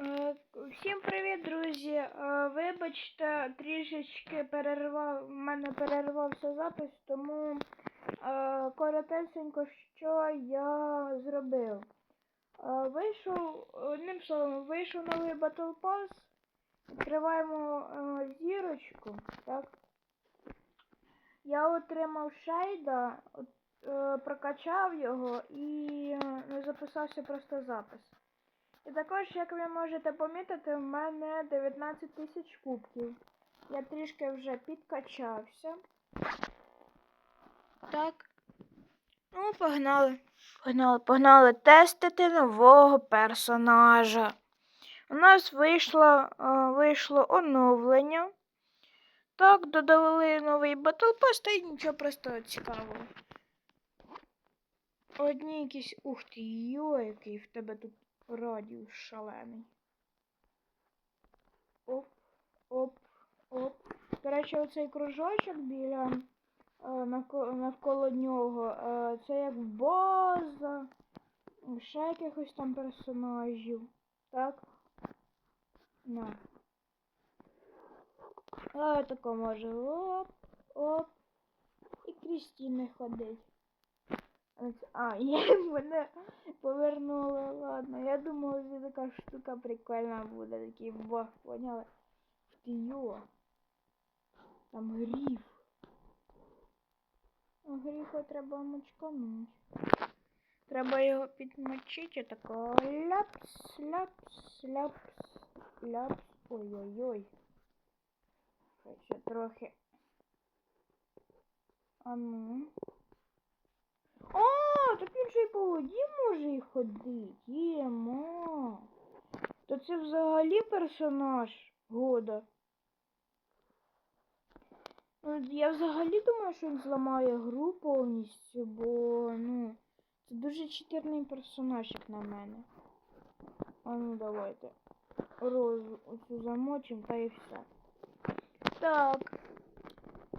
Е, Всім привіт, друзі. Е, Вибачте, трішечки перервав, в мене перервався запис, тому е, коротесенько, що я зробив. Вийшов, одним словом, вийшов новий Battle Pass. Відкриваємо зірочку, так? Я отримав шейда, прокачав його і записався просто запис. І також, як ви можете помітити, в мене 19 тисяч кубків. Я трішки вже підкачався. Так. Ну, погнали. Погнали, погнали тестити нового персонажа. У нас вийшло, е, вийшло оновлення. Так, додали новий та й нічого просто цікавого. Одні якісь. Ух ти, йо, який в тебе тут радіус шалений. Оп, оп, оп. До речі, оцей кружочок біля е, навколо, нього. Е, це як база. Ще якихось там персонажів. Так? На. А тако може. Оп, оп. І Крістіни ходить. А, я мене повернула, ладно. Я думала, що така штука прикольна буде, такий бог, поняли? Ти. Там гриф. А грифа треба мочкануть. Треба його підмочити, тако ляпс, ляпс, ляпс, ляпс. Ой-ой-ой. Ще трохи. А ну. А, так він ще й по воді може й ходить. Єма. То це взагалі персонаж года. Ну, Я взагалі думаю, що він зламає гру повністю, бо ну, це дуже читерний персонаж, як на мене. А ну давайте. Розу оцю замочимо та і все. Так.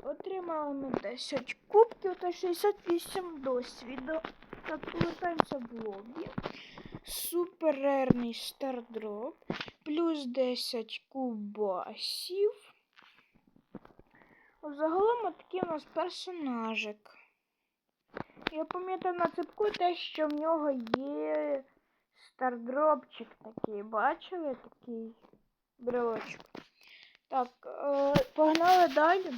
Отримали ми 10 кубків та 68 досвіду. Так, повертаємося в лобі. Суперерний стардроп. Плюс 10 кубасів. Загалом такий у нас персонажик. Я пам'ятаю на цепку те, що в нього є стардропчик такий. Бачили такий брелочок? Так, е, погнали далі.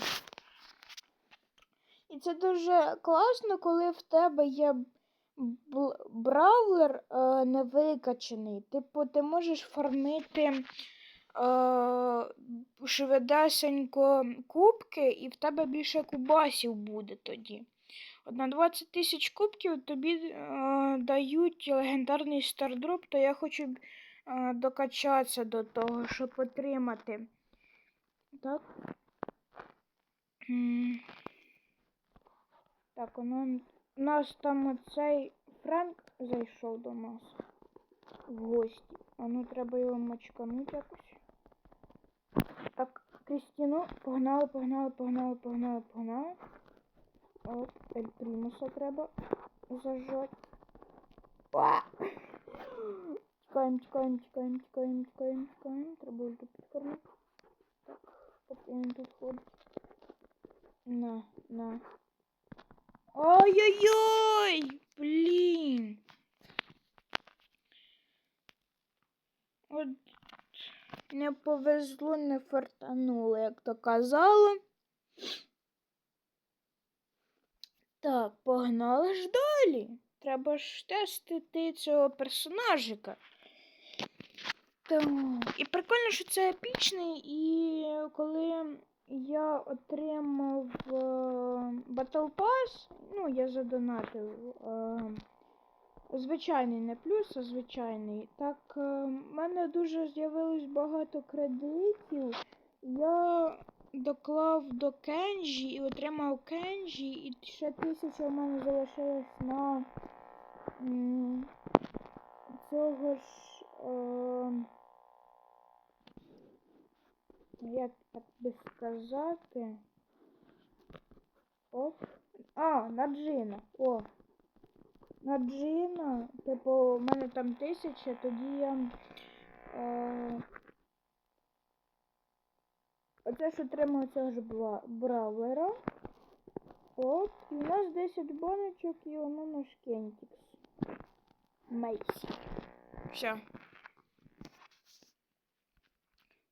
І це дуже класно, коли в тебе є бравлер е, не викачаний. Типу, ти можеш фармити е, швидесенько кубки, і в тебе більше кубасів буде тоді. От на 20 тисяч кубків тобі е, дають легендарний стардроп, то я хочу е, докачатися до того, щоб отримати. Так. Так, у нас, там оцей Френк зайшов до нас в гості. А ну треба його мочканути якось. Так, Крістіну, погнали, погнали, погнали, погнали, погнали. Оп, Ель Примуса треба зажать. Уа! Тікаємо, тікаємо, тікаємо, тікаємо, тікаємо, тікаємо. Треба ульту підкормити. Так, поки він тут ходить. На, на. Ой-ой-ой! Блін. От не повезло, не фартануло, як то казали. Так, погнали ж далі. Треба ж тестити цього персонажика. Так. І прикольно, що це епічний, і коли я отримав е, Battle Pass, ну, я задонатив. Е, звичайний, не плюс, а звичайний. Так, е, в мене дуже з'явилось багато кредитів. Я доклав до Кенжі і отримав Кенжі, і ще тисяча в мене залишилось на цього ж. Е, як так би сказати. Оп. А, на Джина. О. На Джина. Типу, у мене там тисяча, тоді я Е, Оце ж отримав цього ж бравлера. От, і у нас 10 баночок і воно наш кентікс. Мейсі. Все.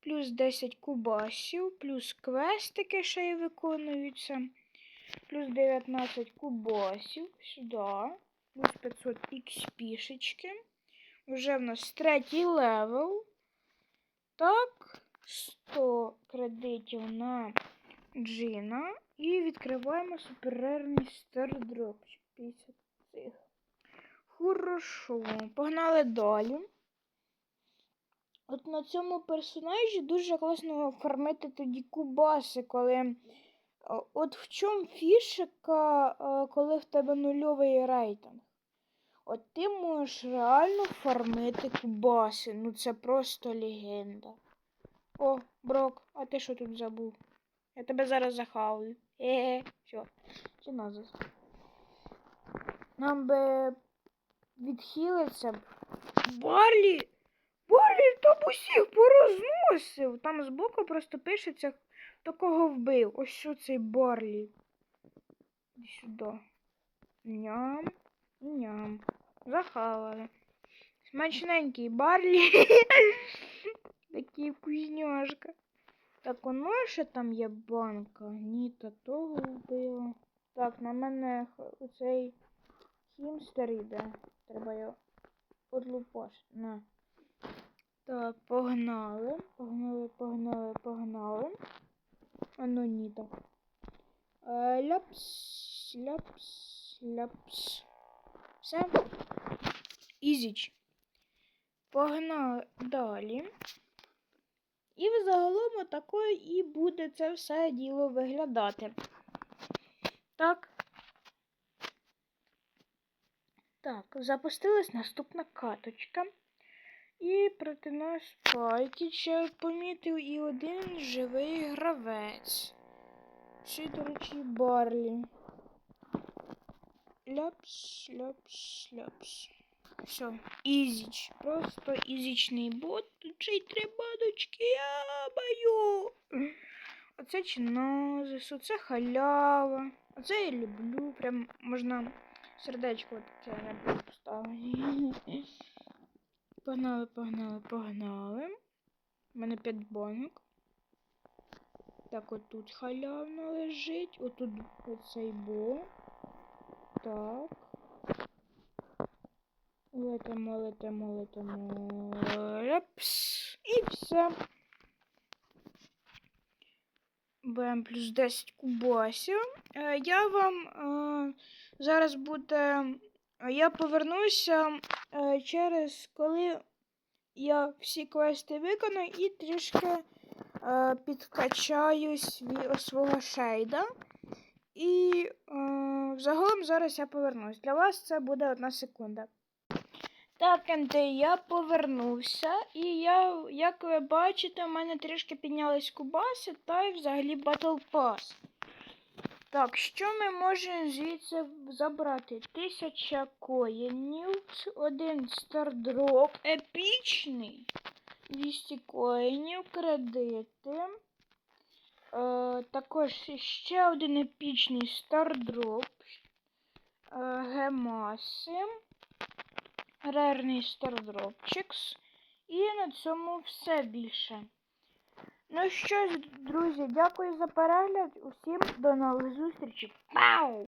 Плюс 10 кубасів, плюс квестики ще й виконуються. Плюс 19 кубасів сюди. Плюс 500 XP-шечки. Вже в нас третій левел. Так, 100 кредитів на Джина. І відкриваємо суперрерний стардропчик. 50 цих. Хорошо. Погнали далі. От на цьому персонажі дуже класно фармити тоді кубаси, коли. От в чому фішика, е, коли в тебе нульовий рейтинг? От ти можеш реально фармити кубаси. Ну це просто легенда. О, Брок, а ти що тут забув? Я тебе зараз захавлю. Е, все. Чи назад. Нам би відхилитися б. Барлі! Барлі там усіх порозносив. Там збоку просто пишеться, хто кого вбив. Ось що цей Барлі. Іди сюди. Ням. Ням. Захавали. Смачненький Барлі. Такий вкусняшка. Так, воно ще там є банка. Ні, та того вбила. Так, на мене оцей хімстер йде. Треба його одлупаш. На. Так, погнали. Погнали, погнали, погнали. Ану ні так. Е, ляпс, ляпс, ляпс. Все. Ізіч. Погнали далі. І взагалом такою і буде це все діло виглядати. Так. Так, запустилась наступна каточка. І проти нас Пайтіча помітив і один живий гравець. Ще, до речі, Барлі. Ляпс, ляпс, ляпс. Все, ізіч. Просто ізічний бот. Тут три баночки, я бою. Оце чинозис, оце халява. Оце я люблю. Прям можна сердечко таке поставити. Погнали, погнали, погнали. У мене 5 банок. Так, отут халявно лежить. Отут оцей бо. Так. Летимо, летимо, летимо. Ляпс. І все. БМ плюс 10 кубасів. Е, Я вам е, зараз буде. Я повернуся е, через коли я всі квести виконую і трішки е, підкачаю свого шейда. І е, загалом зараз я повернусь. Для вас це буде одна секунда. Так, Андрій, я повернувся, і я, як ви бачите, у мене трішки піднялись кубаси та й взагалі Battle Pass. Так, що ми можемо звідси забрати? Тисяча коїнів, один стардроп, епічний, 200 коїнів, кредити. Е, також ще один епічний стардроп, е, гемаси, рерний стардропчикс. І на цьому все більше. Ну що ж, друзі, дякую за перегляд. Усім до нових зустрічей. Пау!